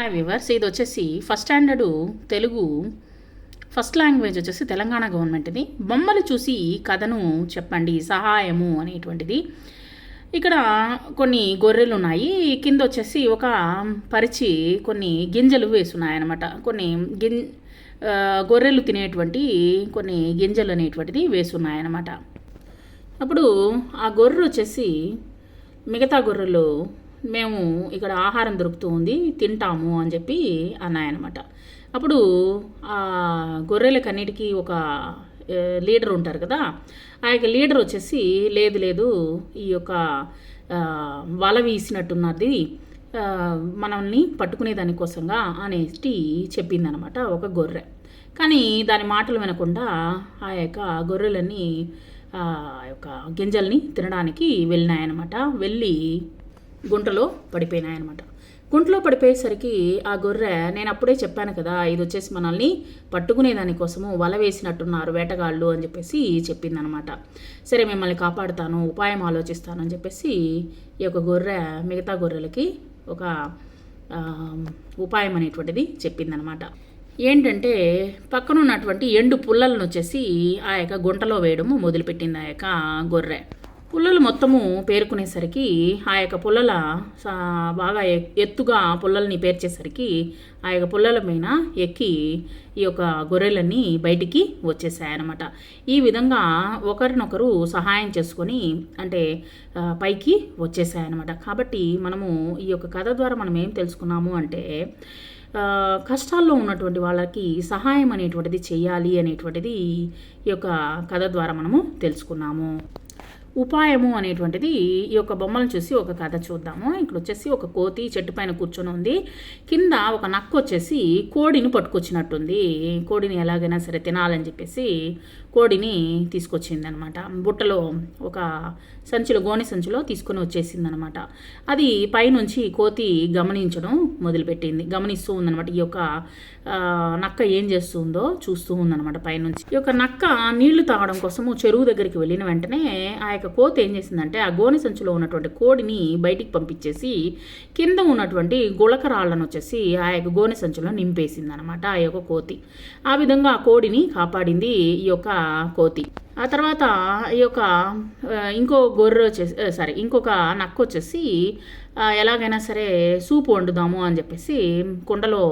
Hi viewers ఇది వచ్చేసి first standard Telugu first language వచ్చేసి తెలంగాణ గవర్నమెంట్ది బొమ్మలు చూసి కథను చెప్పండి సహాయము అనేటువంటిది. ఇక్కడ కొన్ని గొర్రెలు ఉన్నాయి. కింద వచ్చేసి ఒక పరిచి కొన్ని గింజలు వేసున్నాయన్నమాట. కొన్ని గిం గొర్రెలు తినేటువంటి కొన్ని గింజలు అనేటువంటిది వేసున్నాయన్నమాట. అప్పుడు ఆ గొర్రె వచ్చేసి మిగతా గొర్రెలు మేము ఇక్కడ ఆహారం దొరుకుతూ ఉంది తింటాము అని చెప్పి అన్నాయన్నమాట. అప్పుడు ఆ గొర్రెలకన్నిటికీ ఒక లీడర్ ఉంటారు కదా ఆ యొక్క లీడర్ వచ్చేసి లేదు లేదు ఈ యొక్క వల వీసినట్టున్నది మనల్ని పట్టుకునే దానికోసంగా అనేసి చెప్పిందనమాట ఒక గొర్రె. కానీ దాని మాటలు వినకుండా ఆ యొక్క గొర్రెలన్నీ ఆ యొక్క గింజల్ని తినడానికి వెళ్ళినాయన్నమాట. వెళ్ళి గుంటలో పడిపోయినాయన్నమాట. గుంటలో పడిపోయేసరికి ఆ గొర్రె నేను అప్పుడే చెప్పాను కదా ఇది వచ్చేసి మనల్ని పట్టుకునే దానికోసము వల వేసినట్టున్నారు వేటగాళ్ళు అని చెప్పేసి చెప్పిందనమాట సరే మిమ్మల్ని కాపాడుతాను ఉపాయం ఆలోచిస్తాను అని చెప్పేసి ఈ యొక్క గొర్రె మిగతా గొర్రెలకి ఒక ఉపాయం అనేటువంటిది చెప్పిందనమాట ఏంటంటే పక్కన ఉన్నటువంటి ఎండు పుల్లలను వచ్చేసి ఆ యొక్క గుంటలో వేయడము మొదలుపెట్టింది ఆ యొక్క గొర్రె. పుల్లలు మొత్తము పేరుకునేసరికి ఆ యొక్క పుల్లల సా- బాగా ఎత్తుగా పుల్లల్ని పేర్చేసరికి ఆ యొక్క పుల్లల పైన ఎక్కి ఈ యొక్క గొర్రెలన్నీ బయటికి వచ్చేసాయన్నమాట. ఈ విధంగా ఒకరినొకరు సహాయం చేసుకొని అంటే పైకి వచ్చేసాయన్నమాట. కాబట్టి మనము ఈ యొక్క కథ ద్వారా మనం ఏం తెలుసుకున్నాము అంటే కష్టాల్లో ఉన్నటువంటి వాళ్ళకి సహాయం అనేటువంటిది చేయాలి అనేటువంటిది ఈ యొక్క కథ ద్వారా మనము తెలుసుకున్నాము. ఉపాయము అనేటువంటిది ఈ యొక్క బొమ్మలను చూసి ఒక కథ చూద్దాము. ఇక్కడ వచ్చేసి ఒక కోతి చెట్టు పైన కూర్చొని ఉంది. కింద ఒక నక్క వచ్చేసి కోడిని పట్టుకొచ్చినట్టుంది. కోడిని ఎలాగైనా సరే తినాలని చెప్పేసి కోడిని తీసుకొచ్చింది అనమాట బుట్టలో ఒక సంచిలో గోనె సంచిలో తీసుకొని వచ్చేసింది అనమాట అది పైనుంచి కోతి గమనించడం మొదలుపెట్టింది. గమనిస్తూ ఉందనమాట. ఈ యొక్క నక్క ఏం చేస్తుందో చూస్తూ ఉందన్నమాట పైనుంచి. ఈ యొక్క నక్క నీళ్ళు తాగడం కోసము చెరువు దగ్గరికి వెళ్ళిన వెంటనే ఆ యొక్క కోతి ఏం చేసిందంటే ఆ గోనె సంచులో ఉన్నటువంటి కోడిని బయటికి పంపించేసి కింద ఉన్నటువంటి గుళకరాళ్ళను వచ్చేసి ఆ యొక్క గోనె సంచులో నింపేసింది అనమాట ఆ యొక్క కోతి. ఆ విధంగా ఆ కోడిని కాపాడింది ఈ యొక్క కోతి. ఆ తర్వాత ఈ యొక్క ఇంకో గొర్రె వచ్చేసి సారీ ఇంకొక నక్క వచ్చేసి ఎలాగైనా సరే సూప్ వండుదాము అని చెప్పేసి కుండలో